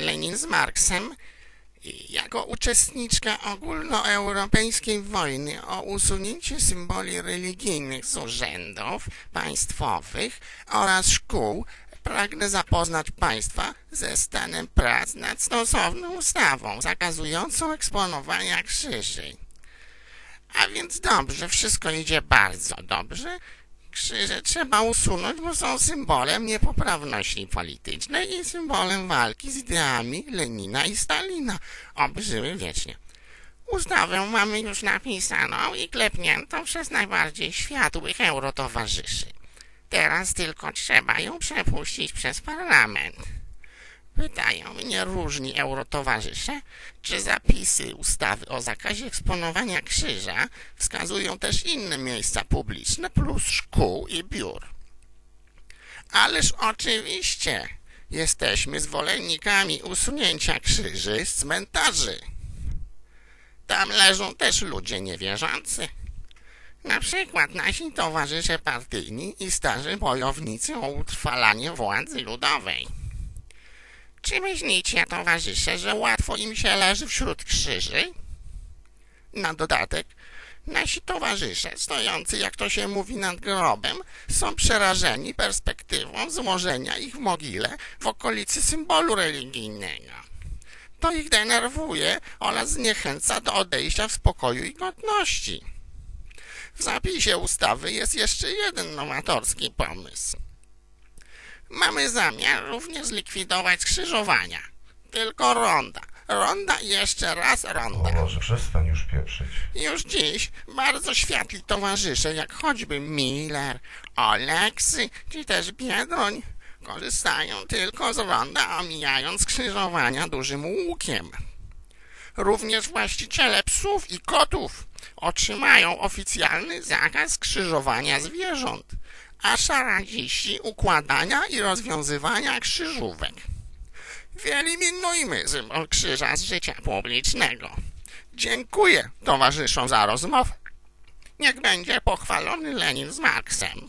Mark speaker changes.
Speaker 1: Lenin z Marksem jako uczestniczka ogólnoeuropejskiej wojny o usunięcie symboli religijnych z urzędów państwowych oraz szkół pragnę zapoznać Państwa ze stanem prac nad stosowną ustawą zakazującą eksponowania krzyży. A więc dobrze, wszystko idzie bardzo dobrze. Krzyże trzeba usunąć, bo są symbolem niepoprawności politycznej i symbolem walki z ideami Lenina i Stalina. Oby żyły wiecznie. Ustawę mamy już napisaną i klepniętą przez najbardziej światłych eurotowarzyszy. Teraz tylko trzeba ją przepuścić przez parlament. Pytają mnie różni eurotowarzysze, czy zapisy ustawy o zakazie eksponowania krzyża wskazują też inne miejsca publiczne plus szkół i biur. Ależ oczywiście jesteśmy zwolennikami usunięcia krzyży z cmentarzy. Tam leżą też ludzie niewierzący. Na przykład nasi towarzysze partyjni i starzy bojownicy o utrwalanie władzy ludowej. Czy myślicie, towarzysze, że łatwo im się leży wśród krzyży? Na dodatek, nasi towarzysze, stojący, jak to się mówi, nad grobem, są przerażeni perspektywą złożenia ich w mogile w okolicy symbolu religijnego. To ich denerwuje oraz zniechęca do odejścia w spokoju i godności. W zapisie ustawy jest jeszcze jeden nowatorski pomysł. Mamy zamiar również zlikwidować skrzyżowania. Tylko ronda. Ronda i jeszcze raz ronda.
Speaker 2: O Boże, przestań już pieprzyć.
Speaker 1: Już dziś bardzo światli towarzysze, jak choćby Miller, Oleksy czy też Biedroń, korzystają tylko z ronda, omijając skrzyżowania dużym łukiem. Również właściciele psów i kotów otrzymają oficjalny zakaz skrzyżowania zwierząt, a szaradziści układania i rozwiązywania krzyżówek. Wyeliminujmy symbol krzyża z życia publicznego. Dziękuję towarzyszom za rozmowę. Niech będzie pochwalony Lenin z Marksem.